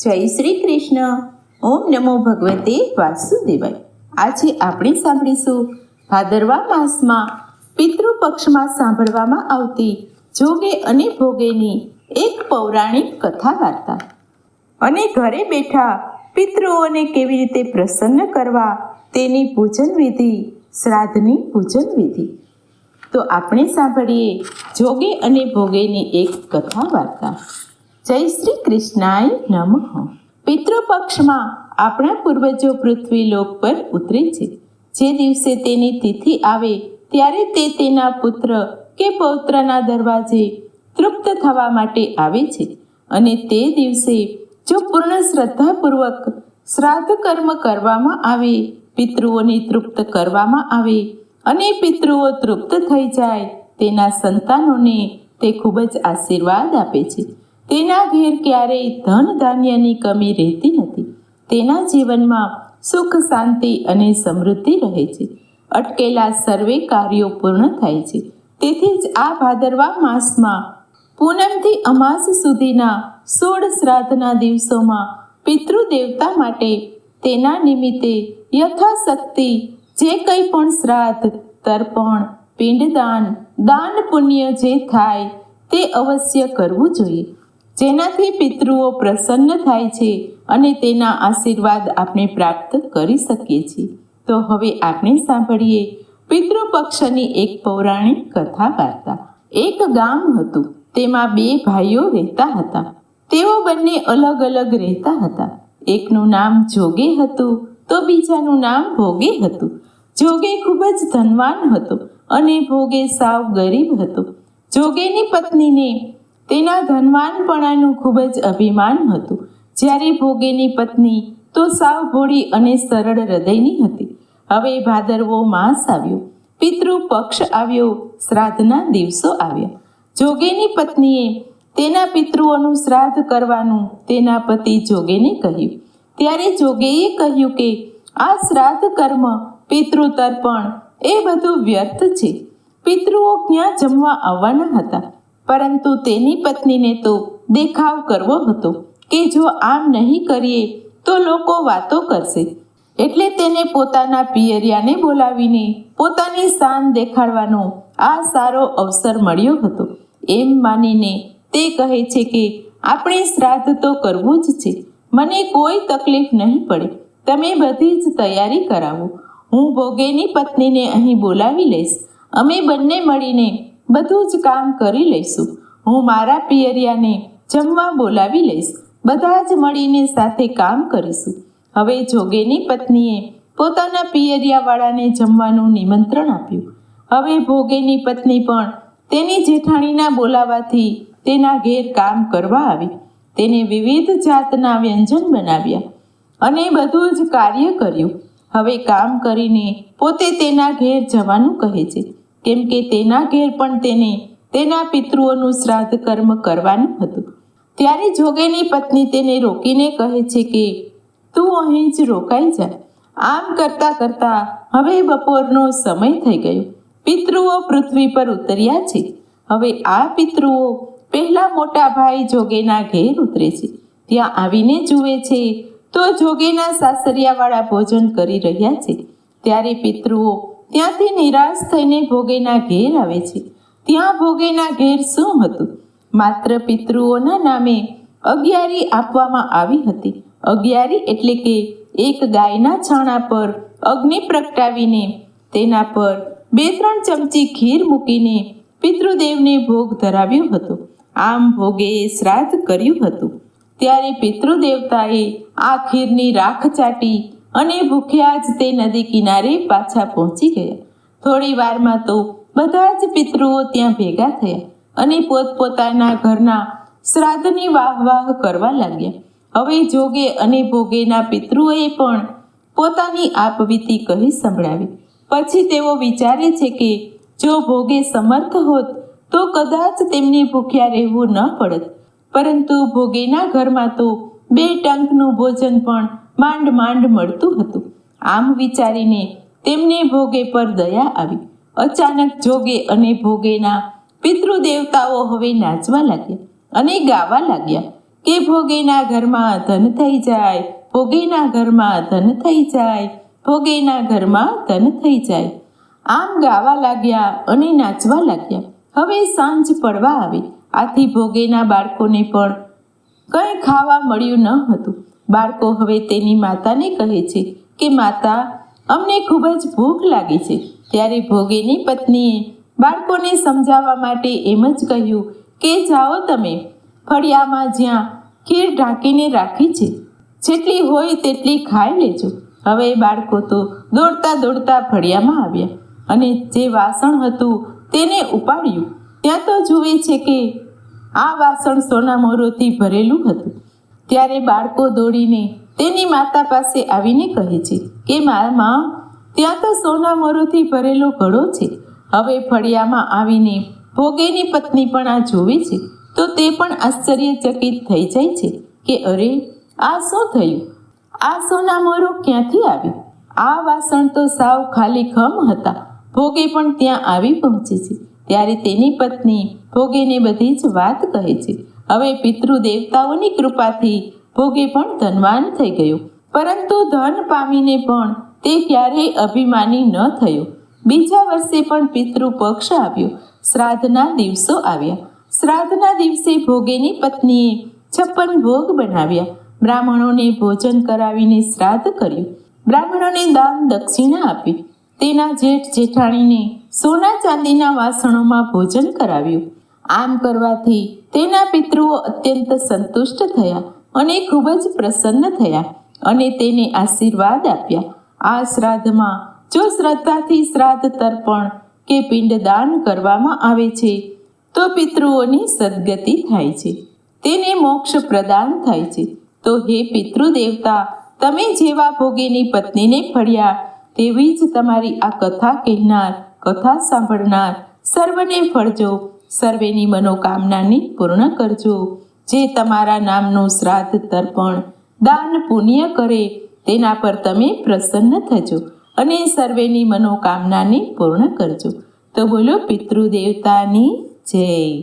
જય શ્રી કૃષ્ણ. ઓમ નમો ભગવતે વાસુદેવાય. આજે આપણે સાંભળીશું ભાદરવા માસમાં પિતૃપક્ષમાં સાંભળવામાં આવતી જોગે અને ભોગેની એક પૌરાણિક કથા વાર્તા અને ઘરે બેઠા પિતૃઓને કેવી રીતે પ્રસન્ન કરવા તેની પૂજન વિધિ શ્રાદ્ધની પૂજન વિધિ તો આપણે સાંભળીએ જોગે અને ભોગેની એક કથા વાર્તા જય શ્રી કૃષ્ણાય નમઃ. પિતૃપક્ષમાં આપણા પૂર્વજો પૃથ્વી લોક પર ઉતરે છે. જે દિવસે તેની તિથિ આવે ત્યારે તે તેના પુત્ર કે પૌત્રના દરવાજે તૃપ્ત થવા માટે આવે છે. અને તે દિવસે જો પૂર્ણ શ્રદ્ધાપૂર્વક શ્રાદ્ધ કર્મ કરવામાં આવે, પિતૃઓને તૃપ્ત કરવામાં આવે અને પિતૃઓ તૃપ્ત થઈ જાય, તેના સંતાનોને તે ખૂબ જ આશીર્વાદ આપે છે. તેના ઘેર ક્યારેય ધન ધાન્યની કમી રહેતી નથી. તેના જીવનમાં સુખ, શાંતિ અને સમૃદ્ધિ રહે છે. અટકેલા સર્વે કાર્યો પૂર્ણ થાય છે. તેથી જ આ ભાદરવા માસમાં પૂનમથી અમાસ સુધીના સોળ શ્રાદ્ધના દિવસોમાં પિતૃદેવતા માટે તેના નિમિત્તે યથાશક્તિ જે કંઈ પણ શ્રાદ્ધ, તર્પણ, પિંડદાન, દાન પુણ્ય જે થાય તે અવશ્ય કરવું જોઈએ. જેનાથી પિતૃઓ પ્રસન્ન થાય છે અને તેના આશીર્વાદ આપણે પ્રાપ્ત કરી શકીએ છીએ. તો હવે આપણે સાંભળીએ પિતૃપક્ષની એક પૌરાણિક કથા વાર્તા એક ગામ હતું, તેમાં બે ભાઈઓ રહેતા હતા. તેઓ બંને અલગ અલગ રહેતા હતા. એકનું નામ જોગે હતું, તો બીજાનું નામ ભોગે હતું. જોગે ખૂબ જ ધનવાન હતો અને ભોગે સાવ ગરીબ હતો. જોગેની પત્નીને તેના ધનવાનપણાનું ખૂબ જ અભિમાન હતું. જ્યારે ભોગેની પત્ની તો સાવ ભોળી અને સરળ હૃદયની હતી. હવે ભાદરવો માસ આવ્યો. પિતૃ પક્ષ આવ્યો. શ્રાદ્ધના દિવસો આવ્યા. જોગેની પત્નીએ તેના પિતૃઓનું શ્રાદ્ધ કરવાનું તેના પતિ જોગેને કહ્યું. ત્યારે જોગેએ કહ્યું કે, આ શ્રાદ્ધ કર્મ પિતૃ તર્પણ એ બધું વ્યર્થ છે. પિતૃઓ ક્યાં જમવા આવવાના હતા? પરંતુ તેની પત્નીને તો દેખાવ કરવો હતો કે જો આમ નહીં કરીએ તો લોકો વાતો કરશે. એટલે તેને પોતાના પિયરિયાને બોલાવીને પોતાની શાન દેખાડવાનો આ સારો અવસર મળ્યો હતો. એમ માનીને તે કહે છે કે, આપણે શ્રાદ્ધ તો કરવું જ છે. મને કોઈ તકલીફ નહીં પડે. તમે બધી જ તૈયારી કરાવો. હું ભોગેની પત્નીને અહીં બોલાવી લઈશ. અમે બંને મળીને બધું જ કામ કરી લઈશું. હું મારા પિયરિયાને જમવા બોલાવી લઈશ. બધા જ મળીને સાથે કામ કરીશું. હવે જોગેની પત્નીએ પોતાના પિયરિયાવાળાને જમવાનું નિમંત્રણ આપ્યું. હવે ભોગેની પત્ની પણ તેની જેઠાણીના બોલાવાથી તેના ઘેર કામ કરવા આવી. તેને વિવિધ જાતના વ્યંજન બનાવ્યા અને બધું જ કાર્ય કર્યું. હવે કામ કરીને પોતે તેના ઘેર જવાનું કહે છે. કેમ કે તેના ઘેર પણ તેને તેના પિતૃઓનું શ્રાદ્ધ કર્મ કરવાનું હતું. ત્યારે જોગેની પત્ની તેને રોકીને કહે છે કે, તું અહીં જ રોકાઈ જા. આમ કરતા કરતા હવે બપોરનો સમય થઈ ગયો. પિતૃઓ પૃથ્વી પર ઉતર્યા છે. હવે આ પિતૃઓ પહેલા મોટા ભાઈ જોગેના ઘેર ઉતરે છે. ત્યાં આવીને જુએ છે તો જોગેના સાસરિયાવાળા ભોજન કરી રહ્યા છે. ત્યારે પિતૃઓ ત્યાંથી નિરાશ થઈને ભોગેના ઘેર આવે છે. ત્યાં ભોગેના ઘેર શું હતું? માત્ર પિતૃઓના નામે અગિયારી આપવામાં આવી હતી. અગિયારી એટલે કે એક ગાયના છાણા પર અગ્નિ પ્રગટાવીને તેના પર બે ત્રણ ચમચી ખીર મૂકીને પિતૃદેવને ભોગ ધરાવ્યો હતો. આમ ભોગે શ્રાદ્ધ કર્યું હતું. ત્યારે પિતૃદેવતાએ આ ખીરની રાખ ચાટી અને ભૂખ્યા જ તે નદી કિનારે પાછા પહોંચી ગયા. થોડી વારમાં તો બધા જ પિતૃઓ ત્યાં ભેગા થયા અને પોતપોતાના ઘરના શ્રાદ્ધની વાહ વાહ કરવા લાગ્યા. હવે જોગે અને ભોગેના પિતૃઓએ પણ પોતાની આપવીતી કહી સંભળાવી. પછી તેઓ વિચારે છે કે જો ભોગે સમર્થ હોત તો કદાચ તેમને ભૂખ્યા રહેવું ન પડત. પરંતુ ભોગેના ઘરમાં તો બે ટંકનું ભોજન પણ માંડ માંડ મળતું હતું. આમ વિચારીને તેમને ભોગે પર દયા આવી. અચાનક જોગે અને ભોગેના પિતૃદેવતાઓ હવે નાચવા લાગ્યા અને ગાવા લાગ્યા કે ભોગેના ઘરમાં ધન થઈ જાય, ભોગેના ઘરમાં ધન થઈ જાય, ભોગેના ઘરમાં ધન થઈ જાય. આમ ગાવા લાગ્યા અને નાચવા લાગ્યા. હવે સાંજ પડવા આવી. આથી ભોગેના બાળકોને પણ કંઈ ખાવા મળ્યું ન હતું. બાળકો હવે તેની માતાને કહે છે કે, માતા, અમને ખૂબ જ ભૂખ લાગી છે. ત્યારે ભોગેની પત્નીએ બાળકોને સમજાવવા માટે એમ જ કહ્યું કે, જાઓ તમે, ફળિયામાં જ્યાં ખીર ઢાંકીને રાખી છે, જેટલી હોય તેટલી ખાઈ લેજો. હવે બાળકો તો દોડતા દોડતા ફળિયામાં આવ્યા અને જે વાસણ હતું તેને ઉપાડ્યું. ત્યાં તો જુએ છે કે, આ વાસણ સોના મોરોથી ભરેલું હતું. ત્યારે બાળકો દોડીને તેની માતા પાસે આવીને કહે છે કે માં ત્યાં તો સોના મોરોથી ભરેલો ઘડો છે. હવે ફળિયામાં આવીને ભોગેની પત્ની પણ આ જોવે છે. તો તે પણ આશ્ચર્યચકિત થઈ જાય છે કે, અરે, આ શું થયું? આ સોના મોરો ક્યાંથી આવ્યું? આ વાસણ તો સાવ ખાલી ખમ હતા. ભોગે પણ ત્યાં આવી પહોંચે છે. ત્યારે તેની પત્ની ભોગેને બધી જ વાત કહે છે. હવે પિતૃ દેવતાઓની કૃપાથી ભોગે પણ ધનવાન થઈ ગયો. પરંતુ ધન પામીને પણ તે ક્યારેય અભિમાની ન થયો. બીજા વર્ષે પણ પિતૃ પક્ષ આવ્યો. શ્રાદ્ધના દિવસો આવ્યા. શ્રાદ્ધના દિવસે ભોગેની પત્નીએ છપ્પન ભોગ બનાવ્યા. બ્રાહ્મણોને ભોજન કરાવીને શ્રાદ્ધ કર્યું. બ્રાહ્મણોને દાન દક્ષિણા આપી. તેના જેઠ જેઠાણીને સોના ચાંદીના વાસણોમાં ભોજન કરાવ્યું. આમ કરવાથી તેના પિતૃઓ અત્યંત સંતુષ્ટ થયા અને ખૂબ જ પ્રસન્ન થયા અને તેને આશીર્વાદ આપ્યા. આ શ્રાદ્ધમાં જો શ્રદ્ધાથી શ્રાદ્ધ તર્પણ કે પિંડદાન કરવામાં આવે છે, તો પિતૃઓની સદગતિ થાય છે. તેને મોક્ષ પ્રદાન થાય છે. તો હે પિતૃ દેવતા તમે જેવા ભોગીની પત્નીને ફળ્યા, તેવી જ તમારી આ કથા કહેનાર, કથા સાંભળનાર સર્વને ફળજો. સર્વેની મનોકામનાની પૂર્ણ કરજો. જે તમારા નામનું શ્રાદ્ધ તર્પણ, દાન પુણ્ય કરે, તેના પર તમે પ્રસન્ન થજો અને સર્વેની મનોકામનાને પૂર્ણ કરજો. તો બોલો પિતૃદેવતાની જય.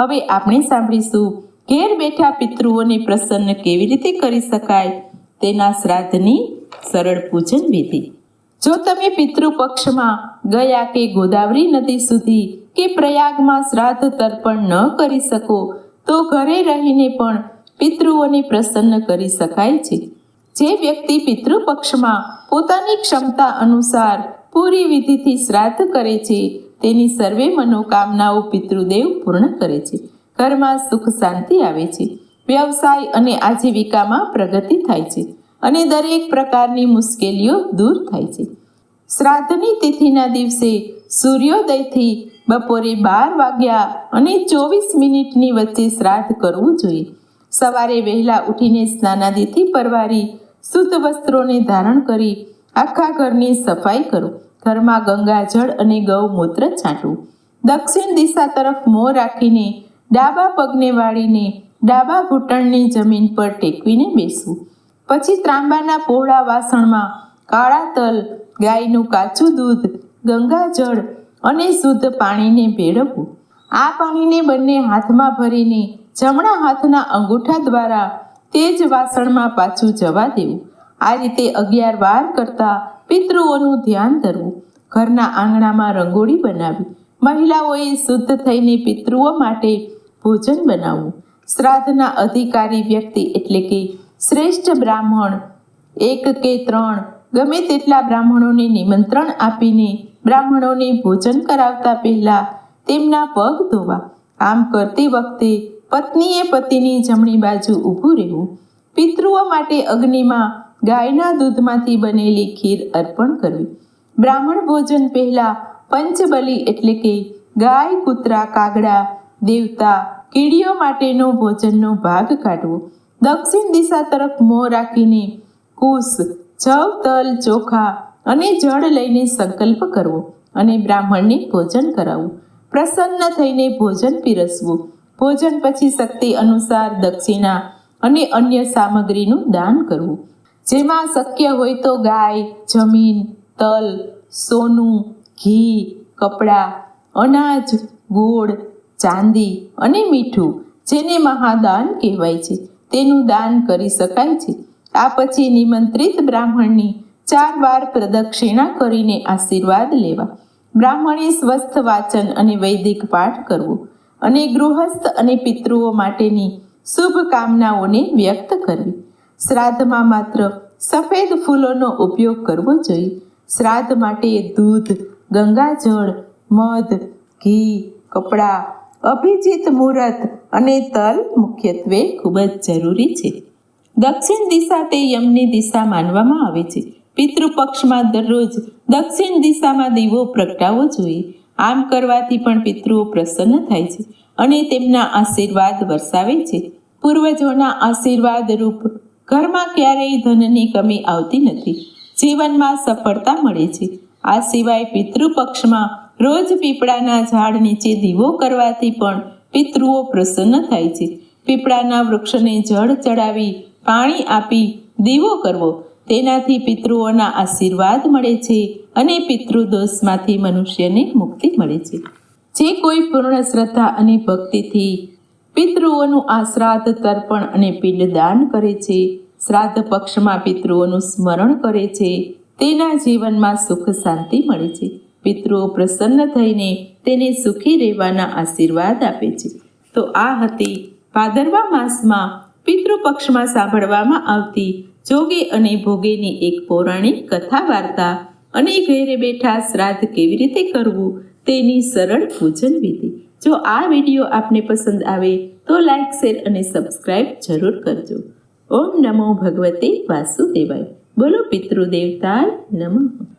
હવે આપણે સાંભળીશું, ઘેર બેઠા પિતૃઓને પ્રસન્ન કેવી રીતે કરી શકાય? તેના શ્રાદ્ધની સરળ પૂજન વિધિ. જો તમે પિતૃ પક્ષમાં ગયા કે ગોદાવરી નદી સુધી કે પ્રયાગમાં શ્રાદ્ધ તર્પણ ન કરી શકો, તો ઘરે રહીને પણ પિતૃઓને પ્રસન્ન કરી શકાય છે. જે વ્યક્તિ પિતૃપક્ષમાં પોતાની ક્ષમતા અનુસાર પૂરી વિધિથી શ્રાદ્ધ કરે છે, તેની સર્વે મનોકામનાઓ પિતૃદેવ પૂર્ણ કરે છે. ઘરમાં સુખ શાંતિ આવે છે. વ્યવસાય અને આજીવિકામાં પ્રગતિ થાય છે અને દરેક પ્રકારની મુશ્કેલીઓ દૂર થાય છે. શ્રાદ્ધની તિથિના દિવસે સૂર્યોદયથી બપોરે બાર વાગ્યા અને ચોવીસ મિનિટની વચ્ચે શ્રાદ્ધ કરવું જોઈએ. સવારે વહેલા ઉઠીને સ્નાનાદિથી પરવારી શુદ્ધ વસ્ત્રોને ધારણ કરી આખા ઘરની સફાઈ કરો. ઘરમાં ગંગાજળ અને ગૌમૂત્ર છાંટવું દક્ષિણ દિશા તરફ મોં રાખીને ડાબા પગને વાળીને ડાબા ઘૂંટણની જમીન પર ટેકવીને બેસવું પછી ત્રાંબાના પહોળા વાસણમાં કાળા તલ, ગાયનું કાચું દૂધ ગંગાજળ અને શુદ્ધ પાણીને ભેળવવું. આ પાણીને બંને હાથમાં ભરીને જમણા હાથના અંગૂઠા દ્વારા તે જ વાસણમાં પાછું જવા દેવું. આ રીતે અગિયાર વાર કરતા પિતૃઓનું ધ્યાન ધરવું, ઘરના આંગણામાં રંગોળી બનાવી, મહિલાઓએ શુદ્ધ થઈને પિતૃઓ માટે ભોજન બનાવવું. શ્રાદ્ધના અધિકારી વ્યક્તિ એટલે કે શ્રેષ્ઠ બ્રાહ્મણ એક કે ત્રણ ગમે તેટલા બ્રાહ્મણોને નિમંત્રણ આપીને બ્રાહ્મણોને ભોજન કરાવતા પહેલા તેમના પગ ધોવા. આમ કરતી વખતે પત્નીએ પતિની જમણી બાજુ ઊભું રહેવું. પિતૃઓ માટે અગ્નિમાં ગાયના દૂધમાંથી બનેલી ખીર અર્પણ કરવી. બ્રાહ્મણ ભોજન પહેલા પંચબલી એટલે કે ગાય, કૂતરા, કાગડા, દેવતા, કીડીઓ માટેનો ભોજનનો ભાગ કાઢવો. દક્ષિણ દિશા તરફ મોં રાખીને કુશ જવ તલ ચોખા અને જળ લઈને સંકલ્પ કરવો અને બ્રાહ્મણને ભોજન કરાવવું. પ્રસન્ન થઈને ભોજન પીરસવું. ભોજન પછી શક્તિ અનુસાર દક્ષિણા અને અન્ય સામગ્રીનું દાન કરવું. જેમાં શક્ય હોય તો ગાય, જમીન, તલ, સોનું, ઘી, કપડાં, અનાજ, ગોળ, ચાંદી અને મીઠું જેને મહાદાન કહેવાય છે. તેનું દાન કરી શકાય છે. આ પછી નિમંત્રિત બ્રાહ્મણની ચાર વાર પ્રદક્ષિણા કરીને આશીર્વાદ લેવા. બ્રાહ્મણે સ્વસ્થ વાચન અને વૈદિક પાઠ કરવો અને ગૃહસ્થ અને પિતૃઓ માટેની શુભ કામનાઓને વ્યક્ત કરવી. શ્રાદ્ધમાં માત્ર સફેદ ફૂલોનો ઉપયોગ કરવો જોઈએ. શ્રાદ્ધ માટે દૂધ, ગંગાજળ, મધ, ઘી, કપડાં, અભિજીત મુહૂર્ત અને તલ મુખ્યત્વે ખૂબ જ જરૂરી છે. દક્ષિણ દિશા તે યમની દિશા માનવામાં આવે છે. પિતૃપક્ષમાં દરરોજ દક્ષિણ દિશામાં દીવો પ્રગટાવવો જોઈએ. આમ કરવાથી પણ પિતૃઓ પ્રસન્ન થાય છે અને તેમના આશીર્વાદ વરસાવે છે. પૂર્વજોના આશીર્વાદ રૂપ ઘરમાં ક્યારેય ધનની કમી આવતી નથી. જીવનમાં સફળતા મળે છે. આ સિવાય પિતૃપક્ષમાં રોજ પીપળાના ઝાડ નીચે દીવો કરવાથી પણ પિતૃઓ પ્રસન્ન થાય છે. પીપળાના વૃક્ષને જળ ચડાવી પાણી આપી દીવો કરવો. તેનાથી પિતૃઓના આશીર્વાદ મળે છે અને પિતૃદોષમાંથી મનુષ્યને મુક્તિ મળે છે. જે કોઈ પૂર્ણ શ્રદ્ધા અને ભક્તિથી પિતૃઓનું આ શ્રાદ્ધ તર્પણ અને પિંડદાન કરે છે, શ્રાદ્ધ પક્ષમાં પિતૃઓનું સ્મરણ કરે છે, તેના જીવનમાં સુખ શાંતિ મળે છે. પિતૃઓ પ્રસન્ન થઈને તેને સુખી રહેવાના આશીર્વાદ આપે છે. તો આ હતી ભાદરવા માસમાં પિતૃપક્ષમાં સાંભળવામાં આવતી જોગે અને ભોગેની એક પૌરાણિક કથા વાર્તા અને ઘેરે બેઠા શ્રાદ્ધ કેવી રીતે કરવું તેની સરળ પૂજન વિધિ. જો આ વીડિયો આપને પસંદ આવે તો લાઈક, શેર અને સબસ્ક્રાઇબ જરૂર કરજો. ઓમ નમો ભગવતે વાસુદેવાય. બોલો પિતૃદેવતા નમઃ.